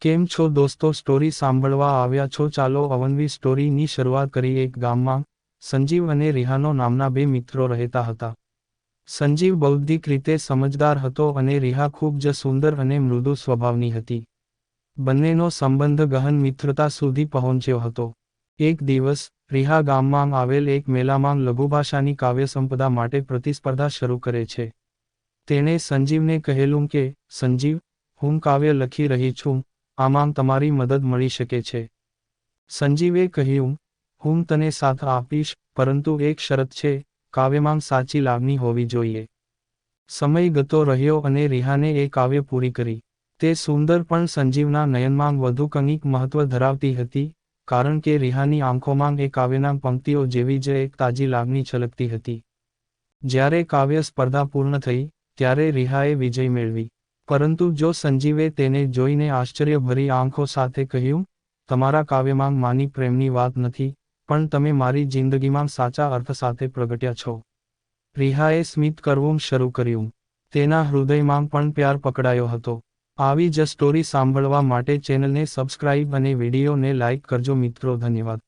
કેમ છો દોસ્તો? સ્ટોરી સાંભળવા આવ્યા છો? ચાલો અવનવી સ્ટોરીની શરૂઆત કરી એક ગામમાં. સંજીવ અને રિહાનો નામના બે મિત્રો રહેતા હતા. સંજીવ બૌદ્ધિક રીતે સમજદાર હતો અને રિહા ખૂબ જ સુંદર અને મૃદુ સ્વભાવની હતી. બંનેનો સંબંધ ગહન મિત્રતા સુધી પહોંચ્યો હતો. એક દિવસ, રિહા ગામમાં આવેલ એક મેલામાં લઘુભાષાની કાવ્યસંપદા માટે પ્રતિસ્પર્ધા શરૂ કરે છે. તેણે સંજીવને કહેલું કે, સંજીવ, હું કાવ્ય લખી રહી છું. આમાં તમારી મદદ મળી શકે છે. સંજીવે કહ્યું, હું તને સાથ આપીશ, પરંતુ એક શરત છે, કાવ્યમાં સાચી લાગણી હોવી જોઈએ. સમય ગતો રહ્યો અને રિહાને એ કાવ્ય પૂરી કરી. તે સુંદર પણ સંજીવના નયનમાં વધુ કંઈક મહત્વ ધરાવતી હતી, કારણ કે રિહાની આંખોમાં એ કાવ્યના પંક્તિઓ જેવી જ એક તાજી લાગણી છલકતી હતી. જ્યારે કાવ્ય સ્પર્ધા પૂર્ણ થઈ, ત્યારે રિહાએ વિજય મેળવી. પરંતુ જો સંજીવે તેને જોઈને આશ્ચર્યભરી આંખો સાથે કહ્યું, તમારા કાવ્યમાં માની પ્રેમની વાત નથી, પણ તમે મારી જિંદગીમાં સાચા અર્થ સાથે પ્રગટ્યા છો. રિહાએ સ્મિત કરવું શરૂ કર્યું. તેના હૃદયમાં પણ પ્યાર પકડાયો હતો. આવી જ સ્ટોરી સાંભળવા માટે ચેનલને સબસ્ક્રાઇબ અને વિડીયોને લાઇક કરજો મિત્રો, ધન્યવાદ.